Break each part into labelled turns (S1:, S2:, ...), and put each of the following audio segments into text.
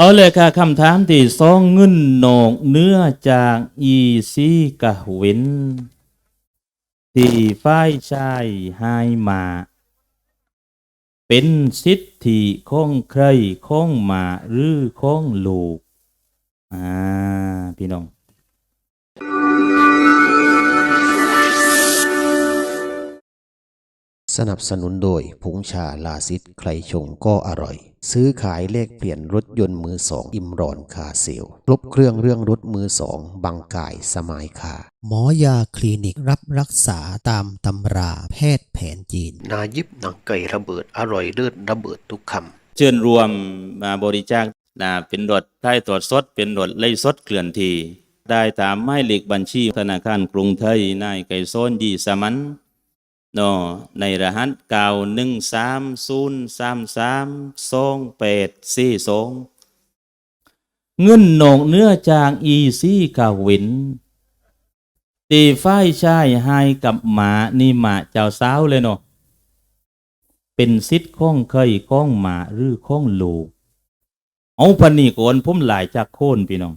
S1: เอาเลยค่ะคำถามที่สองเงินหนกเนื้อจากอีซีกะเวนที่ฝ่ายชายให้มา เป็นสิทธิของใครของหมาหรือของลูก อ่า พี่น้อง
S2: สนับสนุนโดยผงชาลาซิดใครชงก็อร่อย ซื้อขายเลขเปลี่ยนรถยนต์มือสองอิมรอนคาเซลครบเครื่องเรื่องรถมือสองบางกายสมายคา
S3: หมอยาคลินิกรับรักษาตามตำราแพทย์แผนจีน
S2: นายิบหนังไก่ระเบิดอร่อยเลิศระเบิดทุกคำ
S1: เชิญรวมมาบริจาคนะเป็นรถได้ตรวจสดเป็นรถไล่สดเคลื่อนที่ได้ตามหมายเลขบัญชีธนาคารกรุงไทยนายไก่โซนยีสมัน เนอในรหัสเก้าหนึ่งสามศูนย์สามสามสองแปดสี่สองเงินโหนกเนื้อจากอีซี่กาวิน ตีฝ้ายชายให้กับหมานี่หมาเจ้าสาวเลยเนาะเป็นสิทธิ์ของเคยข้องหมาหรือข้องลูกเอาพันนี่โกนผมหลายจากโคนพี่น้อง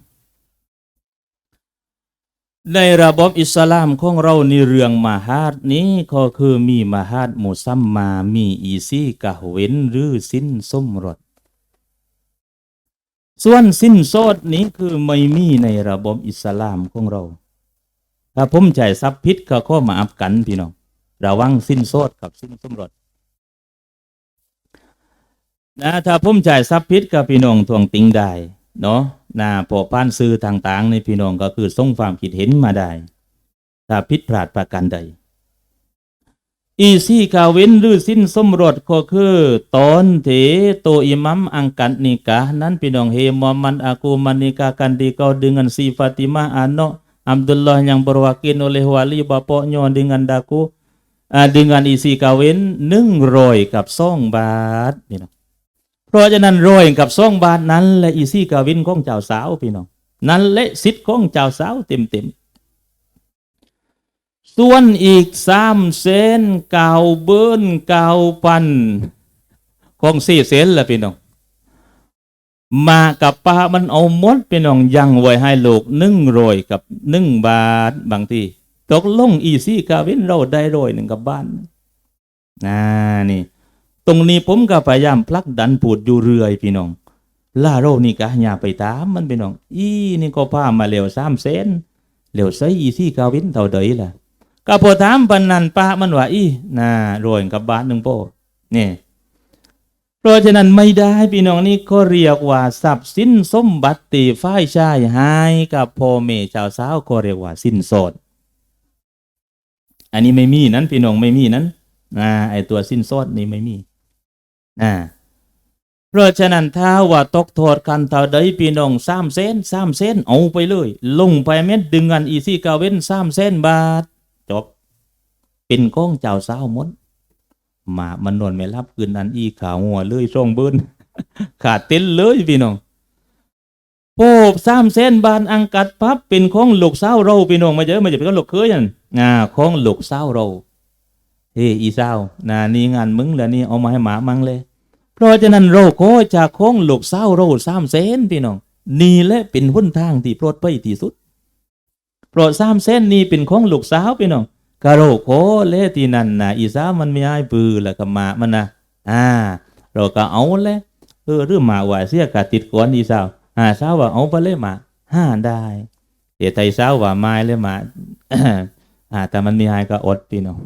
S1: ในระบบอิสลามของเราในเรื่องมหาดนี้ก็คือมีมหาดมุซัมมามีอีซีกะเว้นหรือสิ้นสมรสส่วนสิ้นโซดนี้คือไม่มีในระบบอิสลามของเรา ถ้าผมใจทรัพย์พิษก็ข้อมาอับกันพี่น้องระวังสิ้นโซดกับสิ้นสมรสนะถ้าผมจ่ายทรัพย์พิษกับพี่น้องทวงติงได้เนาะ นะพอผ่านซื้อต่างๆ ในพี่น้องก็คือส่งความคิดเห็นมาได้ ถ้าผิดพลาดประการใด อีซี่กาเว้นหรือสิ้นสมรสก็คือ ตอนเถโตอิมัมอังกัดนิกะนั้นพี่น้องเฮมอมันอากูมันนิกากัน di kau dengan si Fatimah anak Abdullah yang berwakil oleh wali bapaknya dengan daku ah, dengan isi kawin หนึ่งร้อยกั เพราะฉะนั้นรอยกับสองบาทนั้นและอีซี่กาวินของเจ้าสาวพี่น้องนั่นและสิทธิ์ของเจ้าสาวเต็มเต็มส่วนอีกสามเซนเก่าเบิ้นเก่าพันของสี่เซนละพี่น้องมากับป้ามันเอาหมดพี่น้องยังไว้ให้ลูกหนึ่งรอยกับหนึ่งบาทบางทีตกลงอีซี่กาวินเราได้รอยหนึ่งกับบ้านน่านี่ ตรงนี้ผมก็พยายามพลักดันปูดอยู่เรื่อยพี่น้องล่าโรคนี่ก็อย่าไปตามมันพี่น้อง อีนี่ก็พามาเร็วสามเซนเร็วใส่อีซี่กาวินเท่าเดยล่ะก็พอถามปันนันป้ามันว่าอีน่าโรยกับบาทหนึ่งโป้นี่เพราะฉะนั้นไม่ได้พี่น้องนี่ก็เรียกว่าทรัพย์สินสมบัติที่ฝ่ายชายให้กับพ่อแม่ชาวสาวก็เรียกว่าสินสดอันนี้ไม่มีนั้นพี่น้องไม่มีนั้นอ่าไอตัวสินสดนี่ไม่มี อ่าเพราะฉะนั้นถ้าว่าตกโทษกันเท่าใดพี่น้องสามเส้นสามเส้นเอาไปเลย ลงไปเม็ดดึงเงินอีซี่กาเว้นสามเส้นบาทจบ เป็นก้องเจ้าสาวมดมามันนอนไม่รับคืนนั้นอีขาวหัวเลยช่องเบิ้นขาดเต้นเลยพี่น้องโอ้สามเส้นบานอังกัดพับเป็นของหลูกสาเราพี่น้องมาเจอมาจะเป็นของหลกเคยนั่นอ่าของลูกสาเรา เฮ้อีสาวนานี่งานมึงแล้วนี่เอามาให้หมามังเลย เพราะฉะนั้นเราก็จะคงลูกสาวเราสามเส้นพี่น้องนี่แหละเป็นหุ้นทางที่ปลอดภัยที่สุดเพราะสามเส้นนี้เป็นของลูกสาวพี่น้องกะโรโคเลที่นั่นนะอีสาวมันไม่ให้ปือแล้วก็หมามันนะอ่า เราก็เอาเลยเออเรื่องหมาว่าเสียกะติดก่อนอีสาวอ่าสาวว่าเอาไปเลยหมาห้าได้เดี๋ยวไทยสาวว่าไม้เลยหมา อ่า แต่มันมีหายก็อดพี่น้อง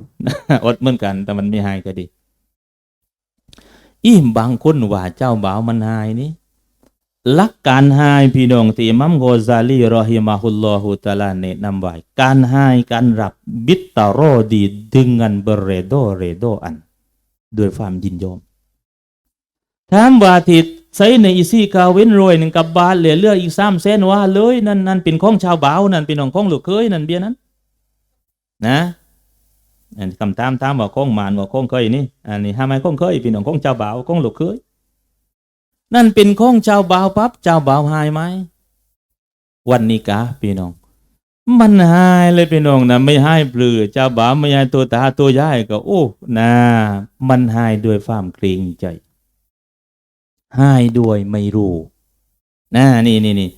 S1: อดเหมือนกัน แต่มันมีหายก็ดี อีบางคนว่าเจ้าบ่าวมันหายนี่ลักการหายพี่น้องที่มัมโกซาลีรอฮิมาฮุลลอฮุตาลาแนะนำไว้การหายการรับบิตตารอดี dengan beredo-redoan ด้วยความยินยอมถามว่าทิศใส่ในอีซี่กาเว้นรวยหนึ่งกับบาทเหลือเลืออีกสามเส้นว่าเลยนั่นนั่นเป็นของชาวบ่าวนั่นเป็นของของลูกเคยนั่นเบียนั้น นะอันคำถามถามว่าคงมานว่าคงเคยนี่อันนี้ทำไมคงเคยพี่น้องคงเจ้าบ่าวคงลูกเคยนั่นเป็นของเจ้าบ่าวปั๊บเจ้าบ่าวหายไหมวันนี้กะพี่น้อง มันหายเลยพี่น้องนะไม่หายเปลือเจ้าบ่าวไม่หายตัวตาตัวย่ายก็โอ้นะมันหายด้วยความเกรงใจหายด้วยไม่รู้นะนี่นี่นี่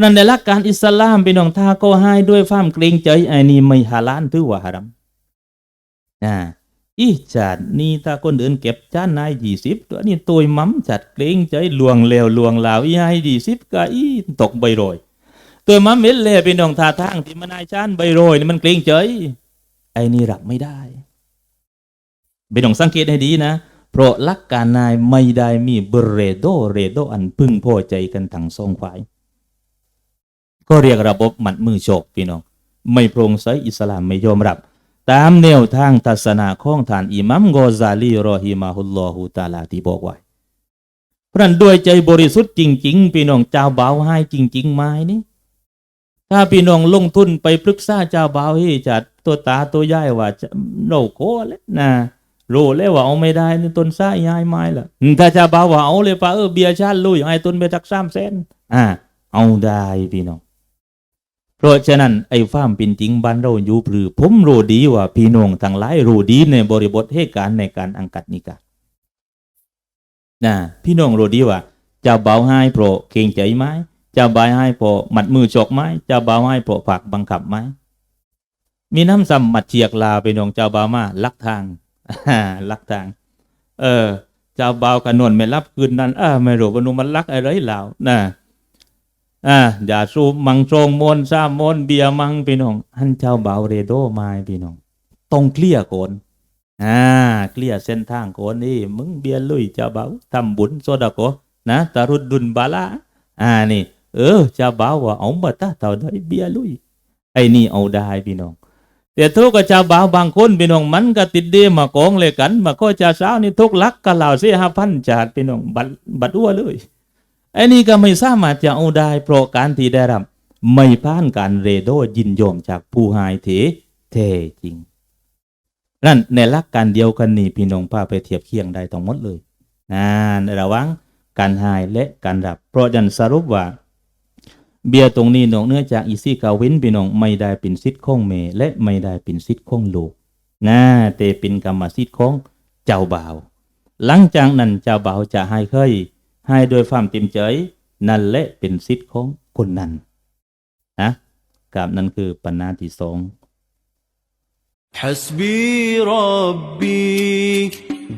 S1: นั่นในหลักการอิสลามพี่น้องถ้าก็ให้ด้วยความเกรงใจไอ้นี่ไม่ฮาลาลถือว่าฮารัมนะอีจัดนี่ถ้าคนอื่นเก็บจานนายยี่สิบตัวนี้ตัวมั่มจัดเกรงใจลวงเลวลวงลาวอีให้ยี่สิบก็อีตกใบโรยตัวมั่มเม็ดเลยพี่น้องท่าทางที่มันนายจานใบโรยนี่มันเกรงใจไอ้นี่รับไม่ได้พี่น้องสังเกตให้ดีนะเพราะลักการนายไม่ได้มีเบรโดเรโดอันพึงพอใจกันทั้งสองฝ่าย ก็เรียกระบบหมัดมือโฉกพี่น้องไม่โปร่งใสอิสลามไม่ยอมรับ ตามแนวทางทัศนาของท่านอิมัมกอซาลีรอฮิมาฮุลลอฮุตาลาที่บอกไว้เพราะนั้นด้วยใจบริสุทธิ์จริง ๆ พี่น้องเจ้าบ่าวให้จริง ๆไหมนี่ถ้าพี่น้องลงทุนไปปรึกษาเจ้าบ่าวให้จัดตัวตาตัวย่ายว่าจะโนโคแล้วนะรู้เลยว่าเอาไม่ได้นี่ต้นซ้ายย้ายไม้ละถ้าจะบ่าวว่าเอาเลยป่ะเออเบียร์ชาติลุยไอ้ต้นไปจักสามเซนอ่าเอาได้พี่น้อง เพราะฉะนั้นไอ้ฟ้ามเป็นจริงบ้านเราอยู่หรือ ผมรู้ดีว่าพี่น้องทั้งหลายรู้ดีในบริบทเหตุการณ์ในการอังกัดนิกานะพี่น้องรู้ดีว่าเจะเบาให้โปรเกรงใจไหมเจะบาให้โปรหมัดมือจกไหมเจะเบาให้โปรผักบังคับไหมมีน้ำซ้ำหมัดเฉียกลาพี่น้องเจ้าบามาลักทางลักทาง เออเจ้าเบาวขนวนไม่รับคืนนั้นอ่าไม่รู้ว่านุมันลักอะไรเหล่านะ อ่าอย่าสูบมังโจงมนซามนเบียมังพี่น้องหันเจ้าเบาเรโดมาพี่น้องต้องเคลียร์โกนอ่าเคลียร์เส้นทางโกนนี่มึงเบียลุยเจ้าเบาวทำบุญโซดาโกนะตารุดดุนบาลาอ่านี่ เออเจ้าเบาวว่าเอามาตาเท่าได้เบียลุยไอ้นี่เอาได้พี่น้องแต่ทุกกับชาวบ่าวบางคนพี่น้องมันก็ติดเดมากองเลยกัน มาก็จะสาวนี่ทุกลักก็เหล่าเสียห้าพันจาดพี่น้องบัดบัดอ้วเลย ไอ้นี่ก็ไม่สามารถจะเอาได้เพราะการที่ได้รับ ไม่ผ่านการเรโดยินยอมจากผู้หายเถเทจริง นั่นในหลักการเดียวกันนี่พี่น้องพาไปเทียบเคียงได้ทั้งหมดเลยอ่าในระหว่างการหายและการรับ เพราะฉะนั้นสรุปว่า เบียร์ตรงนี้นอกเนื่องจากอีซี่กาวินพี่น้องไม่ได้เป็นสิทธิ์ของเมและไม่ได้เป็นสิทธิ์ของลูกนะแต่เป็นกรรมสิทธิ์ของเจ้าบ่าว หลังจากนั้นเจ้าบ่าวจะให้เคย ให้โดยความเต็มใจ นั่นแหละเป็นสิทธิ์ของคนนั้นนะกับนั่นคือปัญหาที่สอง
S4: حسبي ربي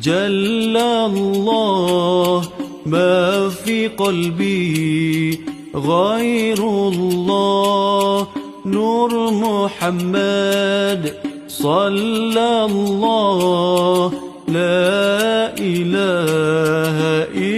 S4: جل الله ما في قلبي غير الله نور محمد صلى الله لا إله إلا الله